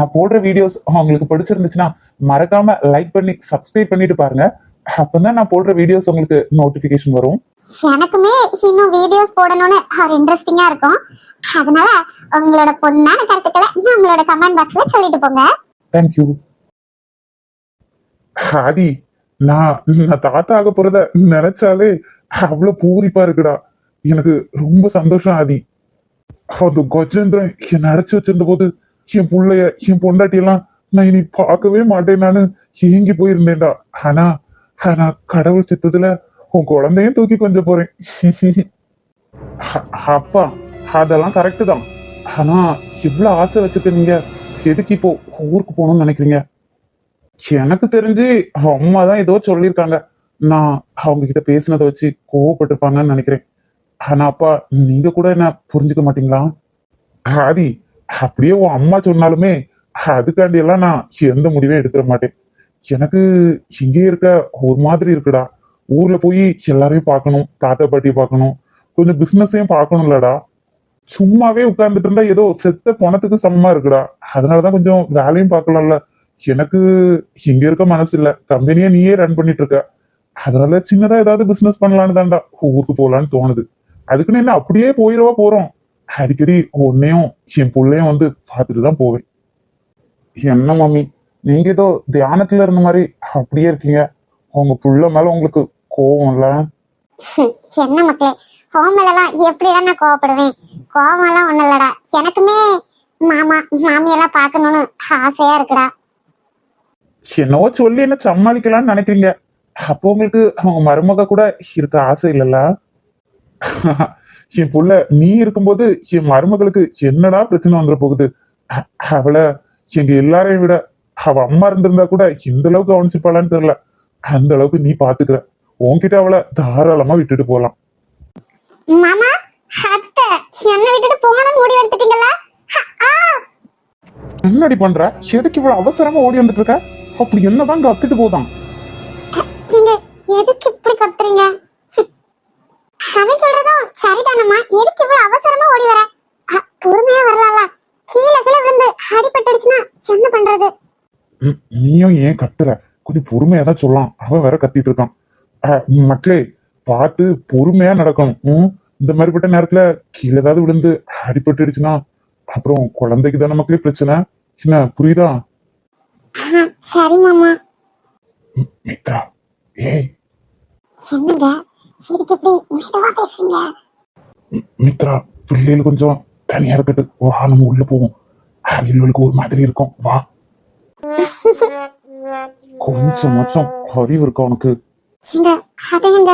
நான் போடுற வீடியோஸ் உங்களுக்கு பிடிச்சிருந்துச்சுன்னா மறக்காம லைக் பண்ணி சப்ஸ்கிரைப் பண்ணிட்டு பாருங்க. அப்பதான் நான் போடுற வீடியோஸ் உங்களுக்கு நோட்டிபிகேஷன் வரும். எனக்குமே இன்னும் வீடியோஸ் போடணும்னு ஒரு இன்ட்ரெஸ்டிங்கா இருக்கும். அதனால உங்களோட பொண்ணான கருத்துக்களை நம்மளோட கமெண்ட் பாக்ஸ்ல சொல்லிட்டு போங்க. தேங்க்யூ ஆதி நான் நான் தாத்தா ஆக போறத நினைச்சாலே அவ்வளவு பூரிப்பா இருக்குடா. எனக்கு ரொம்ப சந்தோஷம் ஆதி. அந்த கஜேந்திரன் என் அடைச்சு வச்சிருந்த போது என் புள்ளைய என் பொண்டாட்டி எல்லாம் நான் இனி பார்க்கவே மாட்டேன். நானு ஏங்கி போயிருந்தேன்டா. ஆனா ஆனா கடவுள் சித்தத்துல உன் குழந்தையும் தூக்கி கொஞ்சம் போறேன். அப்பா அதெல்லாம் கரெக்டு தான். ஆனா இவ்வளவு ஆசை வச்சுட்டு நீங்க எதுக்கு இப்போ ஊருக்கு போகணும்னு நினைக்கிறீங்க? எனக்கு தெரிஞ்சு அம்மா தான் ஏதோ சொல்லியிருக்காங்க. நான் அவங்க கிட்ட பேசினதை வச்சு கோவப்பட்டிருப்பாங்கன்னு நினைக்கிறேன். ஆனா அப்பா நீங்க கூட என்ன புரிஞ்சுக்க மாட்டீங்களா? ஆதி அப்படியே உன் அம்மா சொன்னாலுமே அதுக்காண்டி எல்லாம் நான் எந்த முடிவே எடுத்துட மாட்டேன். எனக்கு இங்கே இருக்க ஒரு மாதிரி இருக்குடா. ஊர்ல போய் எல்லாரையும் பார்க்கணும் தாத்தா பாட்டியை பார்க்கணும். கொஞ்சம் பிசினஸையும் பார்க்கணும்லடா. சும்மாவே உட்கார்ந்துட்டு இருந்தா ஏதோ செத்த பணத்துக்கு சமமா இருக்குடா. அதனாலதான் கொஞ்சம் வேலையும் பார்க்கலாம்ல. எனக்கு இங்க இருக்க மனசு இல்ல. கம்பெனியை நீயே ரன் பண்ணிட்டு இருக்க அதனால சின்னதா ஏதாவது பிசினஸ் பண்ணலான்னு தான்டா. ஊருக்கு போகலான்னு தோணுது. அதுக்குன்னு என்ன அப்படியே போயிடவா போறோம். அடிக்கடி உன்னையும் என் புள்ளையும் வந்து பார்த்துட்டு தான் போவேன். என்ன மம்மி நீங்க ஏதோ தியானத்துல இருந்த மாதிரி அப்படியே இருக்கீங்க. உங்க புள்ள மேல உங்களுக்கு கோவம் இல்ல? என்ன மக்களே கோமலெல்லாம் எப்படிடா நான் கோவப்படுவேன்? கோவம்லாம் ஒண்ணும் இல்லடா. எனக்குமே மாமா மாமியெல்லாம் பார்க்கணும்னு ஆசையா இருக்குடா. என்னவோ சொல்லி என்ன சமாளிக்கலாம்னு நினைக்கிறீங்க. அப்போ உங்களுக்கு அவங்க மருமக கூட இருக்க ஆசை இல்லல்ல? என் புள்ள நீ இருக்கும்போது என் மருமகளுக்கு என்னடா பிரச்சனை வந்துட போகுது? அவளை எங்க எல்லாரையும் விட அவ அம்மா இருந்திருந்தா கூட இந்த அளவுக்கு கவனிச்சுப்பாளான்னு தெரியல. அந்த அளவுக்கு நீ பாத்துக்கிற. உன்கிட்ட அவளை தாராளமா விட்டுட்டு போலாம். மாமா அத்தை என்ன விட்டுட்டு போகணும்னு முடிவு எடுத்துட்டீங்களா ஹ, ஆ! என்னடி பண்ற? எதுக்கு இவ்வளவு அவசரமா ஓடி வந்துட்டு இருக்க? அப்படி என்னதான் கத்துட்டு போதான். எதுக்கு இப்படி கத்துறீங்க. அவன் சொல்றதும் சரிதானம்மா. எதுக்கு இவ்வளவு அவசரமா ஓடி வர? பொறுமையா வரலாம்ல. கீழே கீழே விழுந்து அடிபட்டுடுச்சுன்னா என்ன பண்றது? நீயும் ஏன் கத்துற? கொஞ்சம் பொறுமையா தான் சொல்லலாம். அவன் வேற கத்திட்டு இருக்கான். மக்களே பார்த்து பொறுமையா நடக்கணும். இந்த மாதிரிப்பட்ட நேரத்துல கீழே ஏதாவது விழுந்து அடிபட்டுடுச்சுன்னா அப்புறம் குழந்தைக்கு தானே மக்களே பிரச்சனை? என்ன புரியுதா? சரி மாமா. மித்ரா ஏய். என்னங்க? இதுக்கு மெதுவா பேசுறீங்க. மித்ரா பிள்ளைகள் கொஞ்சம் தனியா இருக்கட்டு வா நம்ம உள்ள போவோம். அவங்களுக்கு ஒரு மாதிரி இருக்கும். வா. கொஞ்சம் மச்சம் அறிவு இருக்கா உனக்கு? ஏங்க அதையங்க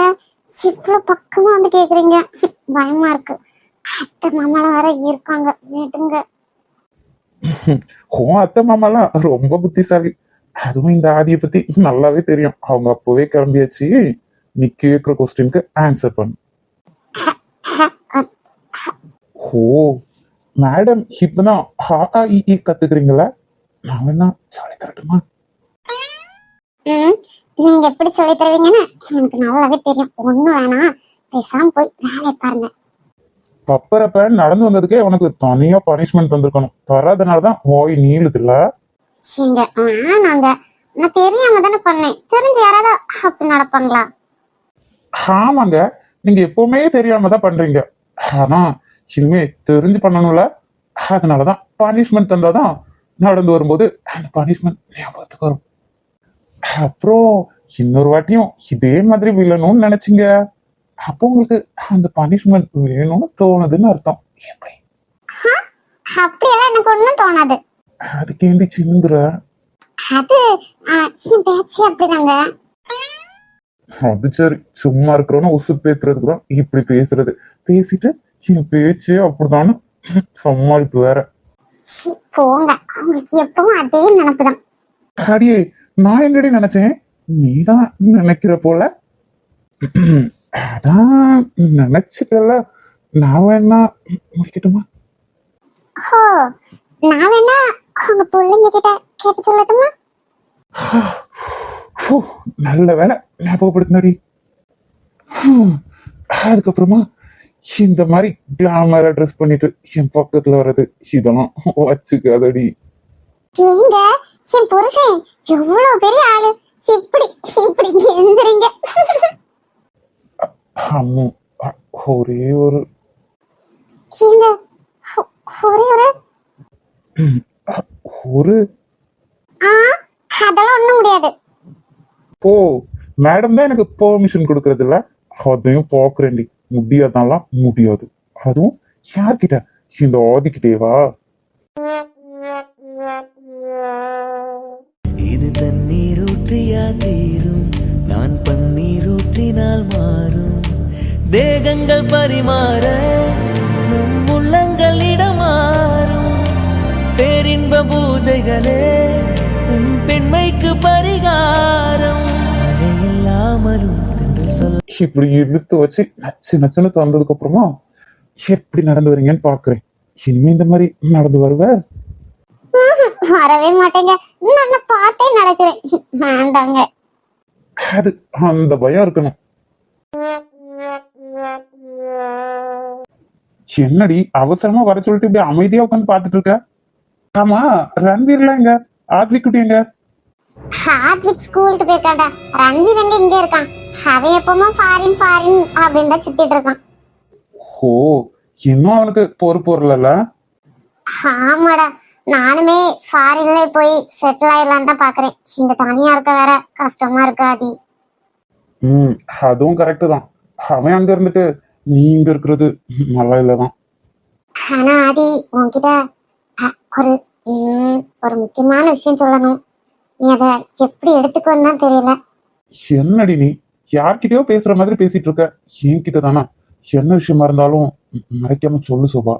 இவ்வளவு பக்கமா வந்து கேக்குறீங்க? பயமா இருக்கு. அத்தை மாமாலாம் வேற இருக்காங்க. விடுங்க. உன் அத்தை மாமாலாம் ரொம்ப புத்திசாலி. அதுவும் இந்த ஆதியை பத்தி நல்லாவே தெரியும். அவங்க அப்பவே கிளம்பியாச்சு. நீ கேட்கிற கொஸ்டினுக்கு ஆன்சர் பண்ணு ஓ மேடம் இப்பதான் ஹா ஆ, இ, ஈ கத்துக்கிறீங்களா நான் வேணா சொல்லி தரட்டுமா நீங்க எப்படி சொல்லி தருவீங்கன்னு எனக்கு நல்லாவே தெரியும் ஒண்ணு வேணாம் பேசாம போய் வேலையை பாருங்க பப்பரப்ப நடந்து வந்ததுக்கே உனக்கு தனியா பனிஷ்மெண்ட் வந்திருக்கணும் தராதனாலதான் ஓய் நீங்க வேணாங்க நான் தெரியாம தானே பண்ணேன் தெரிஞ்சு யாராவது அப்படி நடப்பாங்களா ஆமாங்க. நீங்க எப்பவுமே தெரியாம தான் பண்றீங்க. ஆனா இனிமே தெரிஞ்சு பண்ணணும்ல. அதனாலதான் பனிஷ்மெண்ட் தந்தாதான் நடந்து வரும்போது அந்த பனிஷ்மெண்ட் ஞாபகத்துக்கு வரும். அப்புறம் இன்னொரு வாட்டியும் இதே மாதிரி விழணும்னு நினைச்சீங்க. அப்போ உங்களுக்கு அந்த பனிஷ்மெண்ட் வேணும்னு தோணுதுன்னு அர்த்தம். எப்படி? அப்படியெல்லாம் எனக்கு ஒண்ணும் தோணாது. அதுக்கு ஏண்டி சிந்துற அது என் பேச்சு அப்படிதாங்க. அது சரி சும்மா இருக்கிறவன உசு பேத்துறதுக்கு தான் இப்படி பேசுறது. பேசிட்டு என் பேச்சு அப்படிதானு. சமாளிப்பு வேற. போங்க. அவங்களுக்கு எப்பவும் அதே நினப்புதான். அடியே நான் எங்கடி நினைச்சேன்? நீதான் நினைக்கிற போல. அதான் நினைச்சிட்டல நான் வேணா முடிக்கட்டுமா? ஓ நான் வேணா உங்க பிள்ளைங்க கிட்ட கேட்டு சொல்லட்டுமா? ஹூ, நல்ல வேலை. ஞாபகப்படுத்தினடி அதுக்கப்புறமா இந்த மாதிரி கிளாமரா ட்ரெஸ் பண்ணிட்டு என் பக்கத்துல வர்றது இதெல்லாம் வச்சுக்காதடி. ஏங்க என் புருஷன் எவ்வளவு பெரிய ஆளு. இப்படி இப்படி எந்திரிங்க அம்மு ஒரே ஒரு ஏங்க ஒரே ஒரு ஒரு ஆ அதெல்லாம் ஒண்ணும் முடியாது. போ. மேடம் தான் எனக்கு பெர்மிஷன் கொடுக்கறது இல்ல அதையும் பாக்குறேன்டி. முடியாதாலாம் முடியாது. அதுவும் யார்கிட்ட? இந்த ஆதிக்கிட்டேவா? இது தண்ணீர் ஊற்றியா தீரும்? நான் பன்னீர் ஊற்றினால் மாறும். தேகங்கள் பரிமாற நம் உள்ளங்கள் இடமாறும். பேரின்ப பூஜைகளே இப்படி இழுத்து வச்சு நச்சு நச்சுன்னு தந்ததுக்கு அப்புறமா எப்படி நடந்து வரீங்கன்னு பாக்குறேன் இனிமே இந்த மாதிரி நடந்து வருவ? வரவே மாட்டேங்க. நான் பார்த்தே நடக்கிறேன். வேண்டாங்க. அது அந்த பயம் இருக்கணும். என்னடி அவசரமா வர சொல்லிட்டு இப்படி அமைதியா உட்காந்து பாத்துட்டு இருக்க? ஆமா ரன்வீர்லாம் எங்க? ஆத்விக் குட்டி எங்க? ஹார்ட்விக் ஸ்கூலுக்கு போயிருக்காண்டா ரன்வீர் எங்க இங்க இருக்கான்? அவன் எப்பவுமே ஃபாரின் ஃபாரின் அப்படின்னு தான் சுத்திட்டு இருக்கான். ஓ இன்னும் அவனுக்கு பொறுப்பு வரல ஆமாடா நானுமே ஃபாரின்ல போய் செட்டில் ஆயிடலான்னு தான் பாக்குறேன். இங்க தனியா இருக்க வேற கஷ்டமா இருக்கு ஆதி. ம் அதுவும் கரெக்டு தான். அவன் அங்க இருந்துட்டு நீ இங்க இருக்கிறது நல்லா இல்லதான். ஆனா ஆதி உன்கிட்ட ஒரு ஒரு முக்கியமான விஷயம் சொல்லணும். நீ அதை எப்படி எடுத்துக்கணும்னு தெரியல. என்னடி நீ? யார்கிட்டயோ பேசுற மாதிரி பேசிட்டு இருக்க. என்கிட்ட தானா என்ன விஷயமா இருந்தாலும் மறைக்காம சொல்லு சோபா.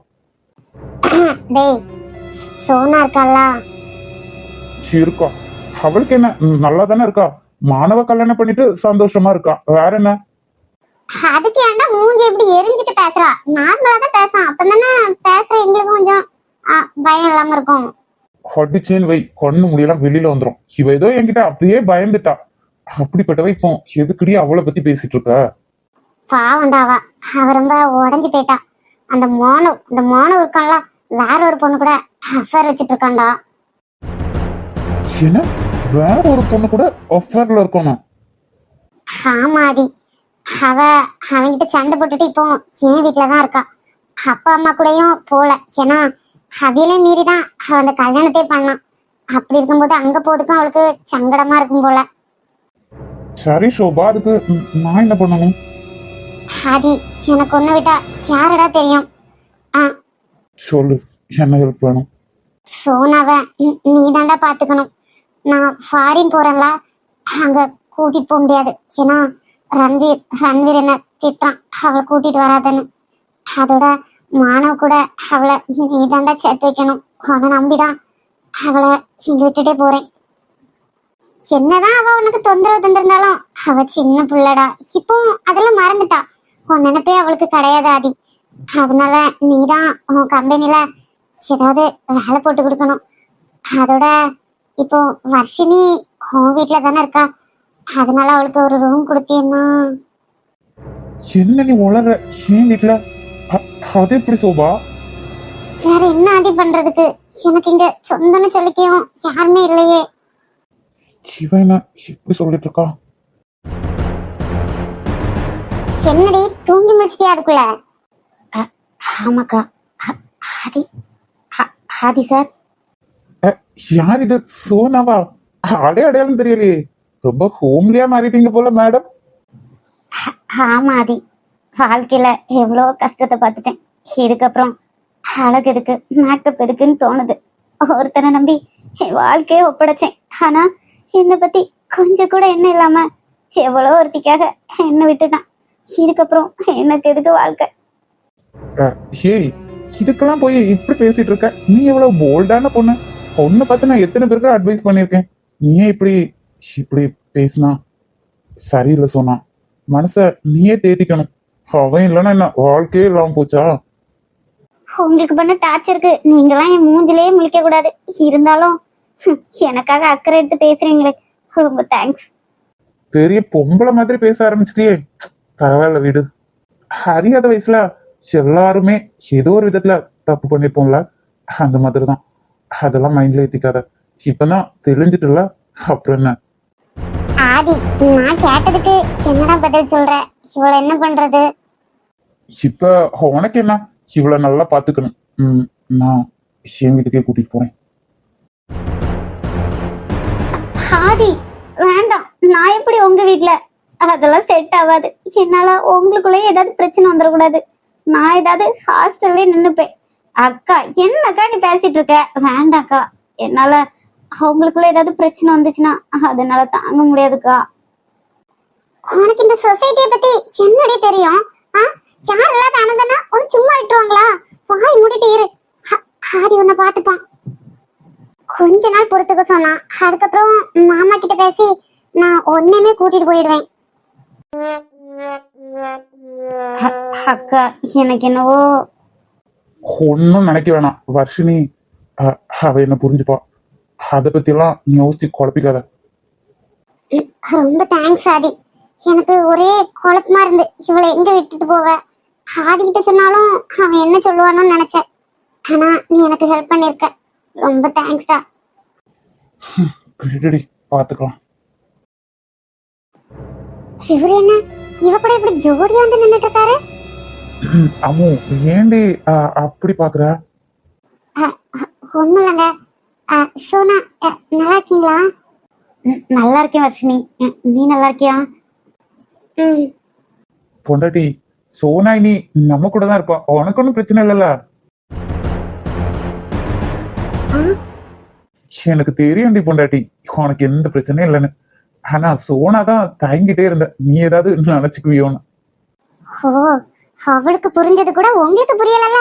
சோனா இருக்கால இருக்கா. அவளுக்கு என்ன நல்லா தானே இருக்கா? மாணவ கல்யாணம் பண்ணிட்டு சந்தோஷமா இருக்கா? வேற என்ன? அதுக்கு ஏன்டா மூஞ்சி எப்படி எரிஞ்சிட்டு பேசுறா? நார்மலா தான் பேசான். அப்பதானே பேசுற எங்களுக்கு கொஞ்சம் பயம் இல்லாம இருக்கும். அடிச்சேன்னு வை. கண்ணு முடியெல்லாம் வெளியில வந்துரும். இவ ஏதோ என்கிட்ட அப்படியே பயந்துட்டா. அப்படிப்பட்டவ இப்போ எதுக்குடி அவளை பத்தி பேசிட்டு இருக்க பாவம்டா அவ. ரொம்ப உடஞ்சு போயிட்டா. அந்த மோனு இந்த மோனு இருக்கான்ல வேற ஒரு பொண்ணு கூட அஃபேர் வச்சிட்டு இருக்கான்டா என்ன? வேற ஒரு பொண்ணு கூட ஒஃபர்ல இருக்கணும் ஆமாதி அவ அவன்கிட்ட சண்டை போட்டுட்டு இப்போ என் வீட்டுல தான் இருக்கா. அப்பா அம்மா கூடயும் போல. ஏன்னா அவியலே மீறி தான் அவ அந்த கல்யாணத்தை பண்ணான் அப்படி இருக்கும்போது அங்க போறதுக்கும் அவளுக்கு சங்கடமா இருக்கும் போல. சரி சோபா அதுக்கு நான் என்ன பண்ணணும்? ஆதி எனக்கு ஒண்ணு விட்டா யாரடா தெரியும்? சொல்லு என்ன ஹெல்ப் வேணும்? சோனாவை நீ தாண்டா பாத்துக்கணும். நான் ஃபாரின் போறேன்ல அங்க கூட்டிட்டு போக முடியாது. ஏன்னா ரன்வீர் ரன்வீர் என்ன திட்டான் அவளை கூட்டிட்டு வராதன்னு. அதோட மானவ கூட அவளை நீ தாண்டா சேர்த்து வைக்கணும். உன்னை நம்பிதான் அவளை இங்க விட்டுட்டே போறேன். என்னதான் அவ உனக்கு தொந்தரவு தந்திருந்தாலும் அவ சின்ன பிள்ளைடா. இப்போ அதெல்லாம் மறந்துட்டா. உன் நினைப்பே அவளுக்கு கிடையாது ஆதி. அதனால நீதான் உன் கம்பெனில ஏதாவது வேலை போட்டு கொடுக்கணும். அதோட இப்போ வர்ஷினி உன் வீட்டில் தானே இருக்கா? அதனால அவளுக்கு ஒரு ரூம் கொடுத்தீங்கன்னா என்ன நீ உளற ஏன் வீட்டுல? அது எப்படி சோபா? வேற என்ன ஆதி பண்றதுக்கு? எனக்கு இங்க சொந்தம்னு சொல்லிக்கையும் யாருமே இல்லையே. இவன் என்ன எப்படி சொல்லிட்டு இருக்கா என்னடி தூங்கி முடிச்சிட்டியா அதுக்குள்ள? ஆமாக்கா. ஆதி ஆதி சார். யார் இது? சோனாவா? அடே அடையாளம் தெரியலையே. ரொம்ப ஹோம்லியா மாறிட்டீங்க போல மேடம் ஆமா ஆதி. வாழ்க்கையில எவ்வளோ கஷ்டத்தை பார்த்துட்டேன். இதுக்கப்புறம் அழகு எதுக்கு மேக்கப் எதுக்குன்னு தோணுது. ஒருத்தனை நம்பி என் வாழ்க்கையை ஒப்படைச்சேன். ஆனா என்னை பத்தி கொஞ்சம் கூட என்ன இல்லாம எவ்வளோ ஒருத்திக்காக என்னை விட்டுட்டான். இதுக்கப்புறம் எனக்கு எதுக்கு வாழ்க்கை? ஏய் இதுக்கெல்லாம் போய் இப்படி பேசிட்டு இருக்க? நீ எவ்வளவு போல்டான பொண்ணு. பொண்ணை பார்த்து நான் எத்தனை பேருக்கு அட்வைஸ் பண்ணியிருக்கேன். நீயே இப்படி இப்படி பேசினா? சரியில்லை சொன்னா மனச நீயே தேத்திக்கணும். அவன் இல்லைன்னா என்ன வாழ்க்கையே இல்லாம போச்சா? உங்களுக்கு பண்ண டார்ச்சருக்கு நீங்களாம் என் மூஞ்சிலே முழிக்க கூடாது இருந்தாலும் எனக்காக அக்கறை எடுத்து பேசுறீங்களே. ரொம்ப தேங்க்ஸ் பெரிய பொம்பளை மாதிரி பேச ஆரம்பிச்சிட்டியே. பரவாயில்ல வீடு. அறியாத வயசுல எல்லாருமே ஏதோ ஒரு விதத்துல தப்பு பண்ணிருப்போம்ல. அந்த மாதிரி தான் அதெல்லாம் மைண்ட்ல ஏத்திக்காத. இப்பதான் தெளிஞ்சிட்டுல அப்புறம் என்ன? ஆதி நான் கேட்டதுக்கு என்னடா பதில் சொல்ற? இவள என்ன பண்றது? இப்ப உனக்கு என்ன? இவ்வளவு நல்லா பாத்துக்கணும். நான் என் வீட்டுக்கே கூட்டிட்டு ஆதி வேண்டாம். நான் எப்படி உங்க வீட்டுல அதெல்லாம் செட் ஆகாது. என்னால உங்களுக்குள்ளே ஏதாவது பிரச்சனை வந்துடக்கூடாது நான் ஏதாவது ஹாஸ்டல்லே நின்னுப்பேன். அக்கா என்னக்கா நீ பேசிட்டு இருக்க? வேண்டாக்கா என்னால அவங்களுக்குள்ள ஏதாவது பிரச்சனை வந்துச்சுன்னா அதனால தாங்க முடியாதுக்கா. உனக்கு இந்த சொசைட்டியை பத்தி என்னடி தெரியும்? யார் இல்லாத அனந்தனா உன் சும்மா விட்டுருவாங்களா? வாய் மூடிட்டு இரு. ஹாதி ஆதி உன்னை பார்த்துப்பான். கொஞ்ச நாள் பொறுத்துக்க சொன்னான் அதுக்கப்புறம் மாமா கிட்ட பேசி நான் ஒன்னையுமே கூட்டிட்டு போயிடுவேன். அக்கா எனக்கு என்னவோ ஒன்னும் நினைக்க வேணாம். வர்ஷினி அ- அவ என்ன புரிஞ்சுப்பா. அதை பத்தி எல்லாம் நீ யோசிச்சு குழப்பிக்காத. ரொம்ப தேங்க்ஸ் ஆதி. எனக்கு ஒரே குழப்பமா இருந்து. இவளை எங்க விட்டுட்டு போவ? ஆதி கிட்ட சொன்னாலும் அவன் என்ன சொல்லுவானோன்னு நினைச்சேன். ஆனா நீ எனக்கு ஹெல்ப் பண்ணிருக்க. ரொம்ப தேங்க்ஸ்டா விடுடி பாத்துக்கலாம் இவரு என்ன? இவ கூட இப்படி ஜோடியா வந்து நின்னுட்டு இருக்காரு? அம்மு ஏண்டி அப்படி பாக்குற? ஒண்ணும் இல்லைங்க. சோனா நல்லா இருக்கீங்களா? நல்லா இருக்கேன் வர்ஷினி. நீ நல்லா இருக்கியா? பொண்டாட்டி சோனாய் நீ நம்ம கூட தான் இருப்பா. உனக்கு ஒன்றும் பிரச்சனை இல்லைல்ல. எனக்கு தெரியும்டி பொண்டாட்டி. உனக்கு எந்த பிரச்சனையும் இல்லைன்னு. ஆனா சோனா தான் தயங்கிட்டே இருந்த. நீ ஏதாவது நினைச்சுக்குவியோன்னு. ஓ அவளுக்கு புரிஞ்சது கூட உங்களுக்கு புரியலல்ல?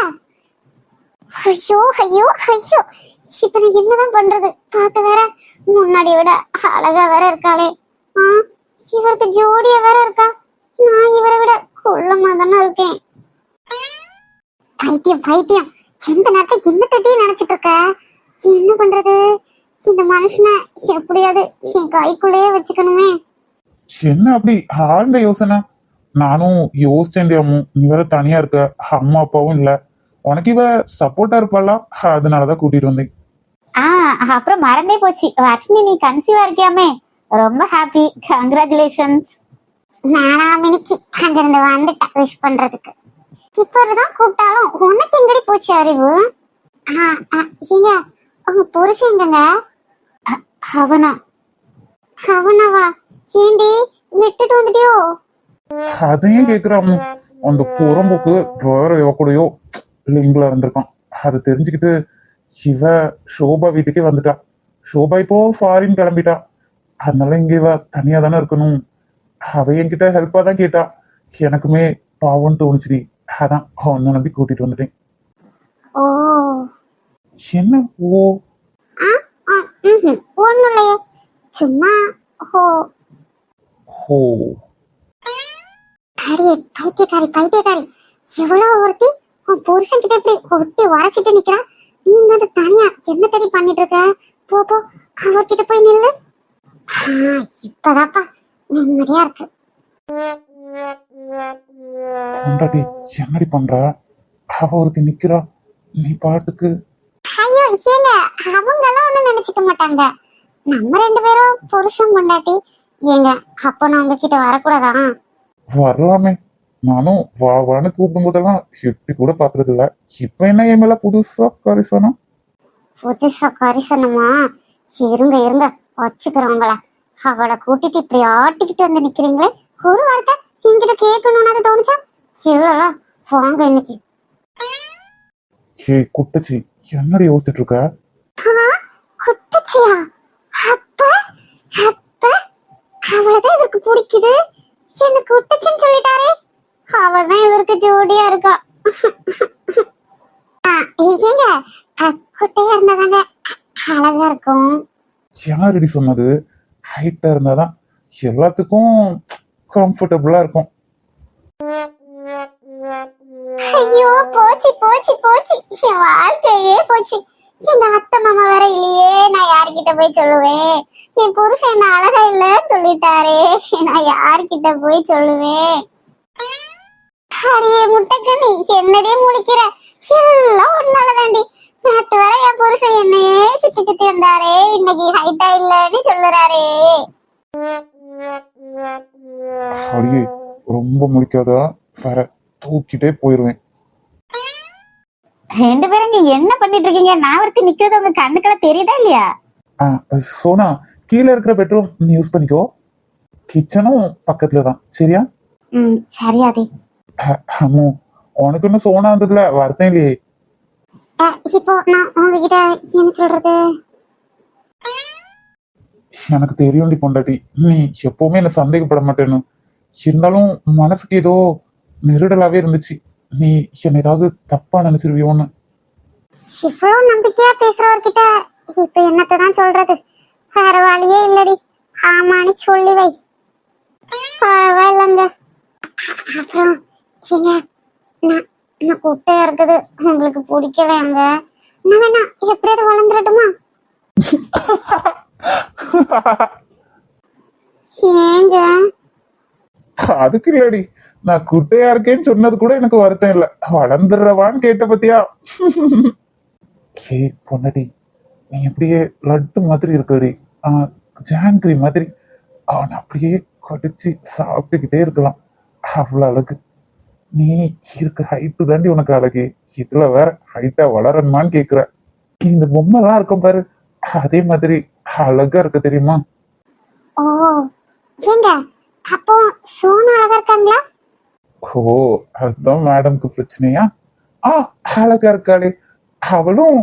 ஐயோ ஐயோ ஐயோ. இப்ப நான் என்னதான் பண்றது? பார்க்க வேற. முன்னாடி விட அழகா வேற இருக்காளே. ஆ இவருக்கு ஜோடியா வேற இருக்கா? நான் இவரை விட குள்ளமா தானே இருக்கேன். பைத்தியம் பைத்தியம். எந்த நேரத்தை என்ன தட்டியே நினைச்சிட்டு இருக்க? என்ன பண்றது? இந்த மனுஷனை எப்படியாவது என் கைக்குள்ளேயே வச்சுக்கணுமே. என்ன அப்படி ஆழ்ந்த யோசனை? நானும் யோசிச்சேன்டி அம்மு. நீ வேற தனியா இருக்க. அம்மா அப்பாவும் இல்ல. உனக்கு இவ சப்போர்ட்டா இருப்பாளா? அதனாலதான் கூட்டிட்டு வந்தேன். ஆ அப்புறம் மறந்தே போச்சு. வர்ஷினி நீ கன்சீவா இருக்கியாமே? ரொம்ப ஹாப்பி கங்க்ராச்சுலேஷன்ஸ் நானா மினிக்கி அங்க இருந்து வந்துட்டேன் விஷ் பண்றதுக்கு. இப்போ தான் கூப்பிட்டாலும் உனக்கு எங்கடி போச்சு அறிவு? ஆ, ஆ, ஏங்க உங்க புருஷன் எங்கங்க? அவனா. அவனாவா? ஏண்டி விட்டுட்டு வந்துட்டியோ? அதையும் கேக்குற அம்மு அந்த புறம்போக்கு வேற இவ கூடயோ லிங்க்ல இருந்திருக்கான். அதை தெரிஞ்சுக்கிட்டு இவ ஷோபா வீட்டுக்கே வந்துட்டா. ஷோபா இப்போ ஃபாரின் கிளம்பிட்டா. அதனால இங்க இவ தனியா தானே இருக்கணும். அவ என்கிட்ட ஹெல்ப்பா தான் கேட்டா. எனக்குமே பாவம்னு தோணுச்சுடி. அதான் அவனை நம்பி கூட்டிட்டு வந்துட்டேன். ஓ என்ன ஓ. ஒன்றும் இல்லையே சும்மா ஓ ஹோ. அடியே பைத்தியக்காரி பைத்தியக்காரி. எவ்வளவு ஒருத்தி? உன் புருஷன் கிட்ட இப்படி ஒட்டி உரசிட்டு நிக்கிறா? நீ வந்து தனியா என்ன தடி பண்ணிட்டு இருக்க போ போ. அவர்கிட்ட போய் நில்லு. இப்பதாப்பா நிம்மதியா இருக்கு. கொண்டாடி என்னடி பண்ற? அவ ஒருத்தி நிக்கிறா. நீ பாட்டுக்கு ஐயோ ஏங்க அவங்க எல்லாம் ஒண்ணும் நினைச்சுக்க மாட்டாங்க. நம்ம ரெண்டு பேரும் புருஷன் பொண்டாட்டி. ஏங்க அப்ப நான் உங்ககிட்ட வரக்கூடாதா? வரலாமே. நானும் வா வான்னு கூப்பிடும் போதெல்லாம் எட்டி கூட பாக்குறது இல்ல. இப்ப என்ன என் மேல புதுசா கரிசனம்? புதுசா கரிசனமா? இருங்க இருங்க. வச்சுக்கிறவங்கள. அவளை கூட்டிட்டு இப்படி ஆட்டிக்கிட்டு வந்து நிக்கிறீங்களே. ஒரு வார்த்தை என்கிட்ட கேட்கணும்னு தோணுச்சா? சிவலா வாங்க இன்னைக்கு. ஏ குட்டச்சி. என்னடி யோசிச்சுட்டு இருக்க ஆ, குட்டச்சியா அப்ப அப்ப அவளதான் இவருக்கு பிடிக்குது. என்ன குட்டச்சின்னு சொல்லிட்டாரே. அவதான் இவருக்கு ஜோடியா இருக்கா. ஏங்க குட்டையா இருந்தாதாங்க அழகா இருக்கும். யாரடி சொன்னது? ஹைட்டா இருந்தாதான் எல்லாத்துக்கும் கம்ஃபர்டபுளா இருக்கும். ஐயோ போச்சு போச்சு போச்சு. என் வாழ்க்கையே போச்சு. எங்க அத்தை மாமா வேற இல்லையே நான் யார்கிட்ட போய் சொல்லுவேன்? என் புருஷன் என்ன அழகா இல்லன்னு சொல்லிட்டாரே நான் யார்கிட்ட போய் சொல்லுவேன்? அடியே முட்டைக்கண்ணி என்னடியே முடிக்கிற எல்லாம் ஒன்னாலதாண்டி நேத்து வர என் புருஷன் என்னையே சுத்தி சுத்தி வந்தாரே இன்னைக்கு ஹைட்டா இல்லன்னு சொல்லுறாரே. அடியே ரொம்ப முடிக்காதா வேற தூக்கிட்டே போயிருவேன். ரெண்டு பேரும் இங்க என்ன பண்ணிட்டு இருக்கீங்க நான் ஒருத்தி நிக்கிறது உங்க கண்ணுக்கெல்லாம் தெரியுதா இல்லையா? ஆ, சோனா கீழே இருக்கிற பெட்ரூம் நீ யூஸ் பண்ணிக்கோ. கிச்சனும் பக்கத்துல தான் சரியா? ம் சரியாதி அம்மோ உனக்கு இன்னும் சோனா வந்ததுல? வருத்தம் இல்லையே. இப்போ நான் உங்ககிட்ட என்ன சொல்றது? எனக்கு தெரியும்டி பொண்டாட்டி. நீ எப்பவுமே என்ன சந்தேகப்பட மாட்டேன்னு. இருந்தாலும் மனசுக்கு ஏதோ நெருடலாவே இருந்துச்சு. நீ என்ன ஏதாவது தப்பா நினைச்சிருவியோன்னு? இவ்வளவு நம்பிக்கையா பேசுறவர்கிட்ட இப்ப என்னத்தை தான் சொல்றது வழியே இல்லடி. ஆமான்னு சொல்லி வை. பரவாயில்லங்க. அப்புறம் ஏங்க நான் நான் குட்டையா இருக்குது உங்களுக்கு பிடிக்கலையாங்க? நான் வேணா எப்படியாவது வளர்ந்துடட்டுமா? ஏங்க. அதுக்கு இல்லடி. நான் குட்டையா இருக்கேன்னு சொன்னது கூட எனக்கு வருத்தம் இல்ல. வளர்ந்துடுறவான்னு கேட்ட பத்தியா? ஹே பொண்டாட்டி நீ அப்படியே லட்டு மாதிரி இருக்கடி. ஆஹ் ஜாங்கிரி மாதிரி. அவன் அப்படியே கடிச்சு சாப்பிட்டுக்கிட்டே இருக்கலாம். அவ்வளவு அழகு. நீ இருக்க ஹைட்டு தாண்டி உனக்கு அழகு. இதுல வேற ஹைட்டா வளரணுமான்னு கேக்குற. இந்த பொம்மை எல்லாம் இருக்கும் பாரு. அதே மாதிரி அழகா இருக்கு தெரியுமா? ஓ ஏங்க அப்போ சோனா அழகா இருக்காங்களா? ஓ அதுதான் மேடம்க்கு பிரச்சனையா? ஆ அழகா இருக்காளே. அவளும்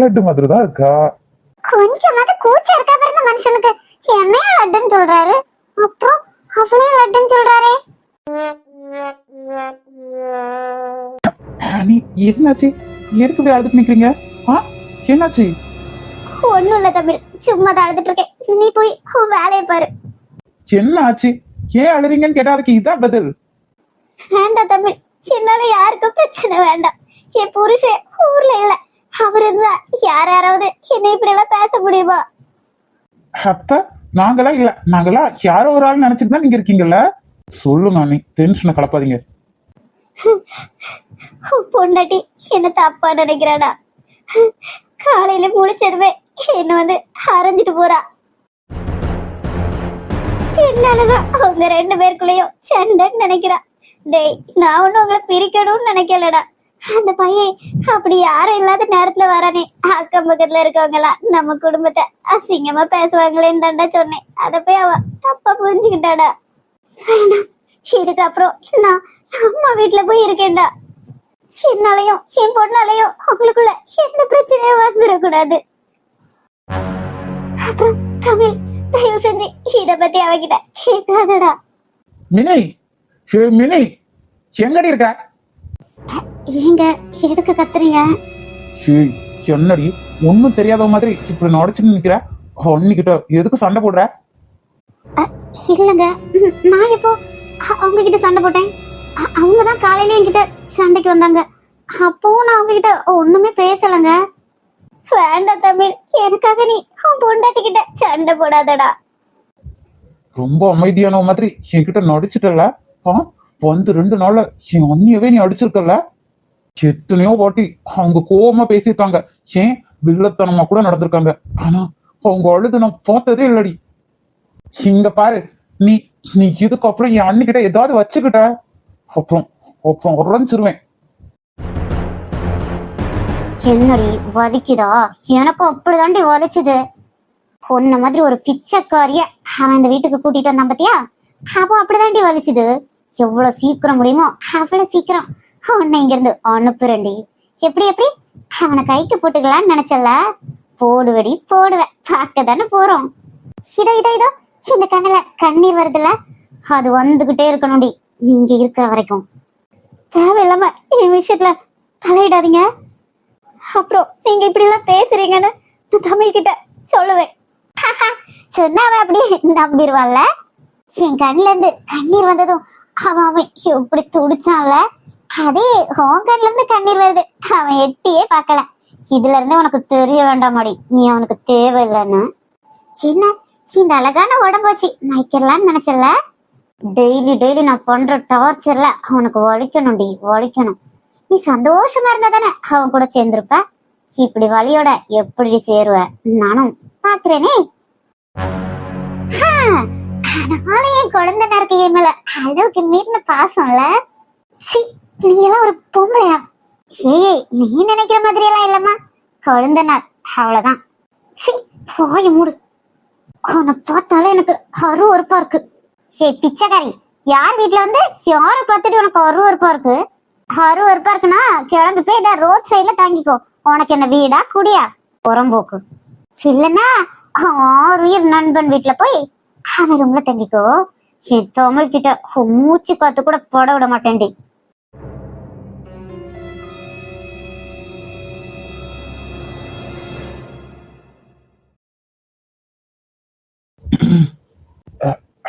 லட்டு மாதிரி தான் இருக்கா? கொஞ்சமாவது கூச்சம் இருக்கா பாருங்க மனுஷனுக்கு. என்னையா லட்டுன்னு சொல்றாரு? அப்புறம் அவளே லட்டுன்னு சொல்றாரே. நீ என்னாச்சு? எதுக்கு இப்படி அழுதுட்டு நிக்கிறீங்க? ஆ என்னாச்சு? ஒண்ணும் இல்ல தமிழ். சும்மா தான் அழுதுட்டு இருக்கேன். நீ போய் உன் வேலையை பாரு. என்ன ஆச்சு ஏன் அழுறீங்கன்னு கேட்டா அதுக்கு இதான் பதில். வேண்டாம் தமிழ். சின்னால யாருக்கும் பிரச்சனை வேண்டாம். என் புருஷன் ஊர்ல இல்ல. அவர் இருந்தா யார் யாராவது என்னை இப்படி எல்லாம் பேச முடியுமா? அப்ப நாங்களா இல்ல. நாங்களா யாரோ ஒரு ஆள் நினைச்சிட்டு தான் நீங்க இருக்கீங்கல்ல? சொல்லுங்க அண்ணி. டென்ஷனை கலப்பாதீங்க. பொண்டாட்டி என்ன தப்பா நினைக்கிறாடா? காலையில முழிச்சதுமே என்ன வந்து அரைஞ்சிட்டு போறா. சின்னாலதான் அவங்க ரெண்டு பேருக்குள்ளயும் சண்டைன்னு நினைக்கிறா. டேய் நான் ஒண்ணும் உங்களை பிரிக்கணும்னு நினைக்கலடா. அந்த பையன் அப்படி யாரும் இல்லாத நேரத்துல வரானே. அக்கம் பக்கத்துல இருக்கவங்க எல்லாம் நம்ம குடும்பத்தை அசிங்கமா பேசுவாங்களேன்னு தாண்டா சொன்னேன். அத போய் அவ தப்பா புரிஞ்சுக்கிட்டாடா. இதுக்கப்புறம் நான் அம்மா வீட்டுல போய் இருக்கேன்டா. என்னாலையும் என் பொண்ணாலையும் அவங்களுக்குள்ள எந்த பிரச்சனையும் வந்துடக்கூடாது. அப்புறம் தமிழ் தயவு செஞ்சு இத பத்தி அவகிட்ட கேட்காதடா. மினை மினை எங்கடி இருக்க? ஏங்க எதுக்கு கத்துறீங்க? என்னடி? ஒண்ணும் தெரியாத மாதிரி இப்படி நுடைச்சுன்னு நிக்கிற? அன்னிக்கிட்ட எதுக்கு சண்டை போடுற? இல்லைங்க. நான் எப்போ அ- அவங்க கிட்ட சண்டை போட்டேன்? அ- அவங்க தான் காலையில என்கிட்ட சண்டைக்கு வந்தாங்க. அப்பவும் நான் அவங்க கிட்ட ஒண்ணுமே பேசலங்க. வேண்டாம் தமிழ் எனக்காக நீ உன் பொண்டாட்டி கிட்ட சண்டை போடாதடா. ரொம்ப அமைதியான மாதிரி என்கிட்ட நடிச்சிட்டல ஆ? வந்து ரெண்டு நாள்ல என் அண்ணியவே நீ அடிச்சிருக்கல எத்தனையோ போட்டி அவங்க கோவமா பேசியிருக்காங்க. ஏன் வில்லத்தனமா கூட நடந்திருக்காங்க. ஆனா அவங்க அழுது நான் பார்த்ததே இல்லடி. இங்க பாரு நீ நீ இதுக்கப்புறம் என் அண்ணிக்கிட்ட ஏதாவது வச்சுக்கிட்ட. அப்புறம் அப்புறம் உடஞ்சிருவேன் என்னடி வலிக்குதா? எனக்கும் அப்படிதாண்டி வதச்சுது பொண்ண மாதிரி ஒரு பிச்சைக்காரிய அவன் இந்த வீட்டுக்கு கூட்டிட்டு வந்தான் பாத்தியா? அப்போ அப்படிதாண்டி வலிச்சுது. எவ்வளவு சீக்கிரம் முடியுமோ அவ்வளவு சீக்கிரம். உன்னை இங்க இருந்து எப்படி எப்படி? அவனை கைக்கு போட்டுக்கலாம்னு நினைச்சல போடுவடி போடுவேன். பார்க்க தானே போறோம். இதோ இதோ இதோ. இந்த கண்ணுல கண்ணீர் வருதுல்ல? அது வந்துகிட்டே இருக்கணும்டி. நீங்க இருக்கிற வரைக்கும். தேவையில்லாம என் விஷயத்துல தலையிடாதீங்க. அப்புறம் நீங்க இப்படி எல்லாம் பேசுறீங்கன்னு தமிழ் கிட்ட சொல்லுவேன். சொன்னாவ அவன் அப்படியே நம்பிடுவான்ல. என் கண்ணுல இருந்து கண்ணீர் வந்ததும் அவன் அவன் எப்படி துடிச்சான்ல. அதே ஹோங்கன்ல இருந்து கண்ணீர் வருது. அவன் எட்டியே பார்க்கல. இதுல இருந்து உனக்கு தெரிய வேண்டாம் மாடி. நீ அவனுக்கு தேவையில்லைன்னு. சின்ன இந்த அழகான உடம்பு வச்சு நினைச்சல டெய்லி டெய்லி நான் பண்ற டார்ச்சர்ல அவனுக்கு வலிக்கணும்டி வலிக்கணும். நீ சந்தோஷமா இருந்தா தானே அவன் கூட சேர்ந்திருப்ப? இப்படி வலியோட எப்படி சேருவ? நானும் பாக்குறேனே ஹா, ஆனாலும் என் குழந்தை நேரக்கு என் மேல. அளவுக்கு மீறின பாசம்ல? சி நீ எல்லாம் ஒரு பொம்பளையா? ஏய் நீ நினைக்கிற மாதிரி எல்லாம் இல்லம்மா குழந்தைனார் அவ்வளவுதான். சி போய மூடு. உன்னை பார்த்தாலே எனக்கு அருவருப்பா இருக்கு. சே பிச்சைக்காரி யார் வீட்டுல வந்து யாரை பார்த்துட்டு உனக்கு அருவருப்பா இருக்கு? அருவருப்பா இருக்குன்னா கிளம்பி போய் இதா ரோட் சைடுல தாங்கிக்கோ. உனக்கு என்ன வீடா குடியா? புறம்போக்கு. இல்லைன்னா ஆறு உயிர் நண்பன் வீட்டுல போய் அவன் ரூம்ல தங்கிக்கோ என் தமிழ் கிட்ட மூச்சு காத்து கூட போட விட மாட்டேன்டி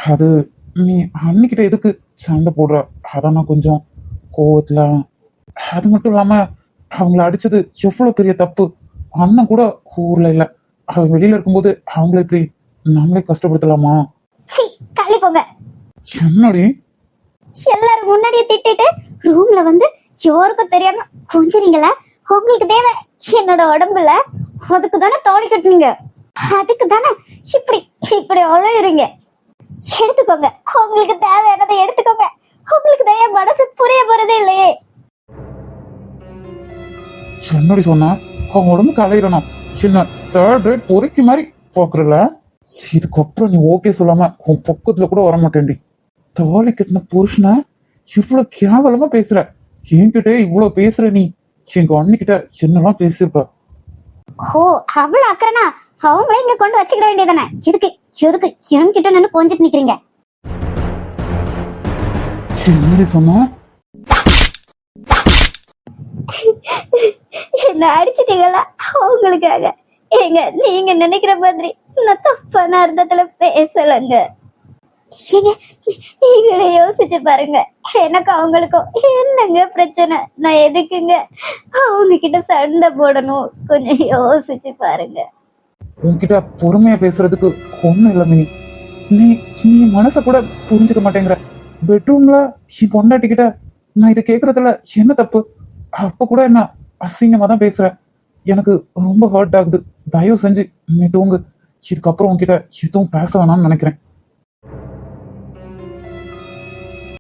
அது நீ அன்னிக்கிட்ட எதுக்கு சண்டை போடுற? அதான் நான் கொஞ்சம் கோவத்துல. அது மட்டும் இல்லாம அவங்கள அடிச்சது எவ்வளவு பெரிய தப்பு? அண்ணன் கூட ஊர்ல இல்ல. அவன் வெளியில இருக்கும்போது அவங்கள இப்படி நம்மளே கஷ்டப்படுத்தலாமா? சி தள்ளி போங்க. என்னடி? எல்லாரும் முன்னாடியே திட்டிட்டு ரூம்ல வந்து யாருக்கும் தெரியாம கொஞ்சறீங்களா உங்களுக்கு தேவை என்னோட உடம்புல? அதுக்கு தானே தோழி கட்டுனீங்க? அதுக்கு தானே இப்படி இப்படி அழுகுறீங்க? எடுத்துக்கோங்க. உங்களுக்கு தேவையானதை எடுத்துக்கோங்க. உங்களுக்கு தான் என் மனசு புரிய போறதே இல்லையே. என்னடி சொன்னா? அவன் உடம்பு கலையிடணும் என்ன தேர்ட் ரேட் பொறிக்கு மாதிரி பாக்குறல? இதுக்கப்புறம் நீ ஓகே சொல்லாம உன் பக்கத்துல கூட வர மாட்டேன்டி தாலி கட்டின புருஷனை இவ்வளவு கேவலமா பேசுற. என்கிட்ட இவ்வளவு பேசுற நீ. எங்க அண்ணிக்கிட்ட என்னெல்லாம் பேசியிருப்ப? ஓ அவ்வளவு அக்கறனா அவங்களே இங்க கொண்டு வச்சுக்கிட வேண்டியதானே எதுக்கு எதுக்கு என்கிட்ட நின்னு கொஞ்சிட்டு நிக்கிறீங்க? என்னடி சொன்னா? என்ன அடிச்சிட்டீங்களா? அவங்களுக்காக. ஏங்க நீங்க நினைக்கிற மாதிரி. நான் தப்பான அர்த்தத்துல பேசலங்க. ஏங்க நீங்களே யோசிச்சு பாருங்க. எனக்கு அவங்களுக்கும் என்னங்க பிரச்சனை? நான் எதுக்குங்க? அவங்க கிட்ட சண்டை போடணும். கொஞ்சம் யோசிச்சு பாருங்க. உன்கிட்ட பொறுமையா பேசுறதுக்கு ஒண்ணும் இல்ல மினி. நீ நீ மனச கூட புரிஞ்சுக்க மாட்டேங்கிற. பெட்ரூம்ல என் பொண்டாட்டிக்கிட்ட நான் இதை கேக்குறதுல என்ன தப்பு? அப்ப கூட என்ன அசிங்கமா தான் பேசுற எனக்கு ரொம்ப ஹர்ட் ஆகுது. தயவு செஞ்சு நீ தூங்கு. இதுக்கப்புறம் உங்ககிட்ட எதுவும் பேச வேணாம்னு நினைக்கிறேன்.